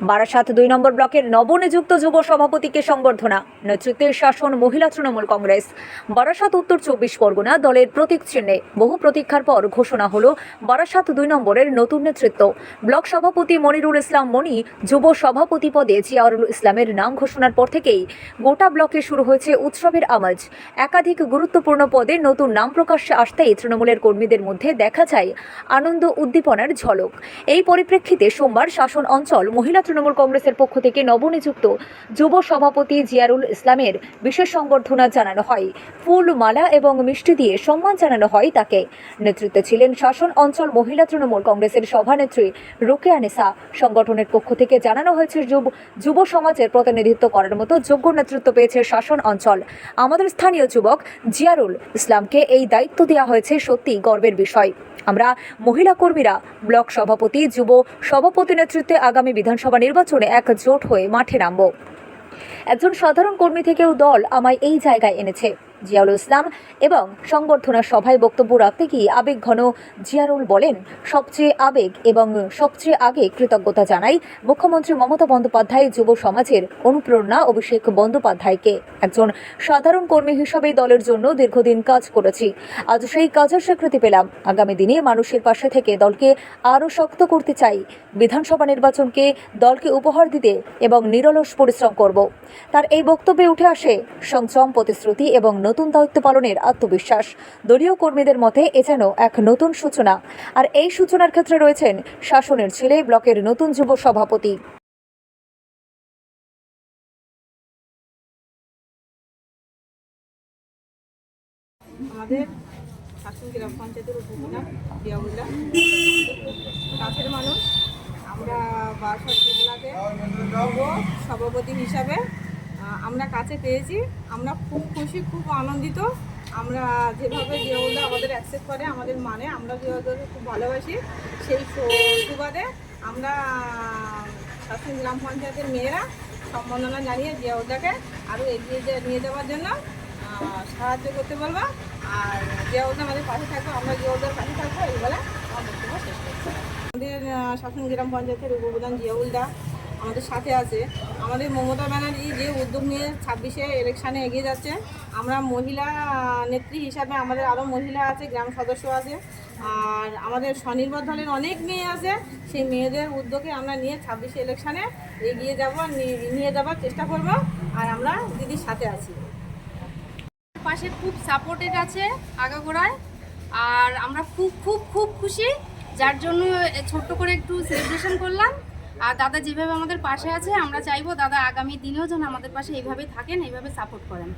বারাসাত দুই নম্বর ব্লকের নবনিযুক্ত যুব সভাপতিকে সংবর্ধনা, নেতৃত্বের শাসন মহিলা তৃণমূল কংগ্রেস। বারাসাত উত্তর চব্বিশ পরগনা দলের প্রতীক চিহ্নে বহু প্রতীক্ষার পর ঘোষণা হলো বারাসাত দুই নম্বরের নতুন নেতৃত্ব। ব্লক সভাপতি মনিরুল ইসলাম মনি যুব সভাপতি পদে জিয়াউরুল ইসলামের নাম ঘোষণার পর থেকেই গোটা ব্লকে শুরু হয়েছে উৎসবের আমেজ। একাধিক গুরুত্বপূর্ণ পদে নতুন নাম প্রকাশ্যে আসতেই তৃণমূলের কর্মীদের মধ্যে দেখা যায় আনন্দ উদ্দীপনার ঝলক। এই পরিপ্রেক্ষিতে সোমবার শাসন অঞ্চল মহিলা তৃণমূল কংগ্রেসের পক্ষ থেকে নবনিযুক্ত যুব সভাপতি জিয়ারুল ইসলামের বিশেষ সংবর্ধনা জানানো হয়। ফুল মালা এবং মিষ্টি দিয়ে সম্মান জানানো হয় তাকে। নেতৃত্বে ছিলেন শাসন অঞ্চল মহিলা তৃণমূল কংগ্রেসের সভানেত্রী রোকেয়া নেসা। সংগঠনের পক্ষ থেকে জানানো হয়েছে, যুব সমাজের প্রতিনিধিত্ব করার মতো যোগ্য নেতৃত্ব পেয়েছে শাসন অঞ্চল। আমাদের স্থানীয় যুবক জিয়ারুল ইসলামকে এই দায়িত্ব দেওয়া হয়েছে সত্যি গর্বের বিষয়। আমরা মহিলা কর্মীরা ব্লক সভাপতি, যুব সভাপতি নেতৃত্বে আগামী বিধানসভা নির্বাচনে এক জোট হয়ে মাঠে নামব। একজন সাধারণ কর্মী থেকেও দল আমায় এই জায়গায় এনেছে। জিয়াউল ইসলাম এবং সংবর্ধনা সভায় বক্তব্য রাখতে গিয়ে আবেগ ঘন জিয়ারুল বলেন, সবচেয়ে আবেগ এবং সবচেয়ে আগে কৃতজ্ঞতা জানাই মুখ্যমন্ত্রী মমতা বন্দ্যোপাধ্যায় যুব সমাজের অনুপ্রেরণা অভিষেক বন্দ্যোপাধ্যায়কে। একজন সাধারণ কর্মী হিসাবে দলের জন্য দীর্ঘদিন কাজ করেছি। আজ সেই কাজের স্বীকৃতি পেলাম। আগামী দিনে মানুষের পাশে থেকে দলকে আরও শক্ত করতে চাই। বিধানসভা নির্বাচনকে দলকে উপহার দিতে এবং নিরলস পরিশ্রম করব। তার এই বক্তব্যে উঠে আসে সংযম, প্রতিশ্রুতি এবং নতুন দায়িত্ব পালনের আত্মবিশ্বাস। দলীয় কর্মীদের মতে, এ যেন এক নতুন সূচনা। আর এই সূচনার ক্ষেত্রে রয়েছেন শাসনের ছেলে ব্লকের নতুন যুব সভাপতি। আমাদের কাছের মানুষ। আমরা সভাপতি হিসাবে আমরা কাছে পেয়েছি। আমরা খুব খুশি, খুব আনন্দিত। আমরা যেভাবে জিয়াউল্লাহ আমাদের অ্যাকসেপ্ট করে, আমাদের মানে আমরা জিয়াউল্লাহকে খুব ভালোবাসি। সেই সুবাদে আমরা শাসন গ্রাম পঞ্চায়েতের মেয়েরা সম্বর্ধনা জানিয়ে জিয়াউল্লাহকে আরও এগিয়ে নিয়ে যাওয়ার জন্য সাহায্য করতে বলব। আর জিয়াউদ্দা আমাদের পাশে থাকব আমরা জিয়াউদ্দার পাশে থাকব। এই বলে বক্তব্য শেষ করছি। আমাদের শাসন গ্রাম পঞ্চায়েতের উপপ্রধান জিয়াউলদা আমাদের সাথে আছে। আমাদের মমতা ব্যানার্জি যে উদ্যোগ নিয়ে ছাব্বিশে ইলেকশানে এগিয়ে যাচ্ছে, আমরা মহিলা নেত্রী হিসাবে আমাদের আরও মহিলা আছে, গ্রাম সদস্য আছে। আর আমাদের স্বনির্ভর দলের অনেক মেয়ে আছে, সেই মেয়েদের উদ্যোগে আমরা নিয়ে ছাব্বিশে ইলেকশানে এগিয়ে যাব, নিয়ে যাওয়ার চেষ্টা করব। আর আমরা দিদির সাথে আছি। পাশে খুব সাপোর্টেড আছে আগাগোড়ায়। আর আমরা খুব খুব খুব খুশি। যার জন্য ছোট্ট করে একটু সেলিব্রেশন করলাম। আর দাদা যেভাবে আমাদের পাশে আছে, আমরা চাইব দাদা আগামী দিনেও যেন আমাদের পাশে এইভাবে থাকেন, এইভাবে সাপোর্ট করেন।